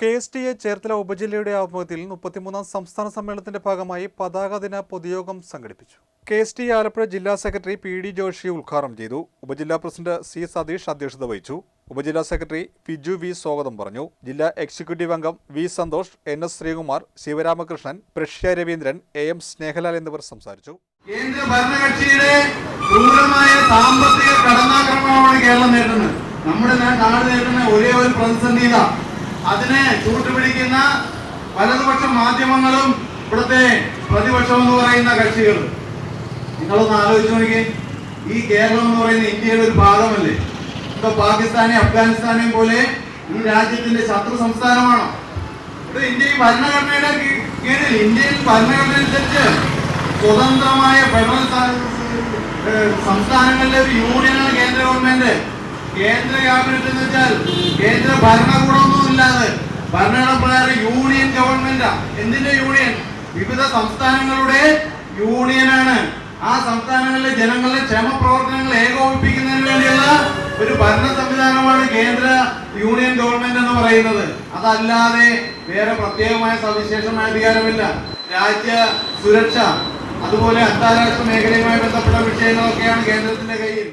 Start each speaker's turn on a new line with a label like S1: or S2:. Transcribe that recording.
S1: K S T A Cherthala ഉപജില്ലയുടെ ആഭിമുഖ്യത്തിൽ മുപ്പത്തിമൂന്നാം സംസ്ഥാന സമ്മേളനത്തിന്റെ ഭാഗമായി പതാക ദിന പൊതുയോഗം സംഘടിപ്പിച്ചു. കെ എസ് ടി ആലപ്പുഴ ജില്ലാ സെക്രട്ടറി പി ഡി ജോഷി ഉദ്ഘാടനം ചെയ്തു. ഉപജില്ലാ പ്രസിഡന്റ് സി സതീഷ് അധ്യക്ഷത വഹിച്ചു. ഉപജില്ലാ സെക്രട്ടറി ഫിജു വി സ്വാഗതം പറഞ്ഞു. ജില്ലാ എക്സിക്യൂട്ടീവ് അംഗം V Santhosh N S Sreekumar Sivaramakrishnan Prussia Raveendran A M Snehalal എന്നിവർ സംസാരിച്ചു.
S2: കേന്ദ്ര ഭരണകക്ഷിയുടെ ക്രൂരമായ സാമ്പത്തിക കടന്നാക്രമണമാണ് കേരളം നേരിടുന്നത്. നമ്മുടെ നാട് നേരിടുന്ന ഒരേ ഒരു പ്രതിസന്ധി അതിനെ ചൂട്ടുപിടിക്കുന്ന വലതുപക്ഷ മാധ്യമങ്ങളും ഇവിടുത്തെ പ്രതിപക്ഷം എന്ന് പറയുന്ന കക്ഷികൾ. നിങ്ങളൊന്ന് ആലോചിച്ചു നോക്കിയേ. ഈ കേരളം എന്ന് പറയുന്ന ഇന്ത്യയുടെ ഒരു ഭാഗമല്ലേ? ഇപ്പൊ പാകിസ്ഥാനെ അഫ്ഗാനിസ്ഥാനെയും പോലെ ഈ രാജ്യത്തിന്റെ ശത്രു സംസ്ഥാനമാണോ? ഇവിടെ ഇന്ത്യ ഭരണഘടനയുടെ കീഴിൽ ഇന്ത്യയിൽ ഭരണഘടന അനുസരിച്ച് സ്വതന്ത്രമായ ഫെഡറൽ സംസ്ഥാനങ്ങളിലെ ഒരു യൂണിയനാണ് കേന്ദ്ര ഗവൺമെന്റ്. കേന്ദ്ര ക്യാബിനറ്റ് എന്ന് വെച്ചാൽ കേന്ദ്ര ഇല്ലാതെ ഭരണഘടന പ്രകാരം യൂണിയൻ ഗവൺമെന്റാ. എന്തിന്റെ യൂണിയൻ? വിവിധ സംസ്ഥാനങ്ങളുടെ യൂണിയനാണ്. ആ സംസ്ഥാനങ്ങളിലെ ജനങ്ങളുടെ ക്ഷേമ പ്രവർത്തനങ്ങൾ ഏകോപിപ്പിക്കുന്നതിന് വേണ്ടിയുള്ള ഒരു ഭരണ സംവിധാനമാണ് കേന്ദ്ര യൂണിയൻ ഗവൺമെന്റ് എന്ന് പറയുന്നത്. അതല്ലാതെ വേറെ പ്രത്യേകമായ സവിശേഷമായ അധികാരമില്ല. രാജ്യ സുരക്ഷ അതുപോലെ അന്താരാഷ്ട്ര മേഖലയുമായി ബന്ധപ്പെട്ട വിഷയങ്ങളൊക്കെയാണ് കേന്ദ്രത്തിന്റെ കയ്യിൽ.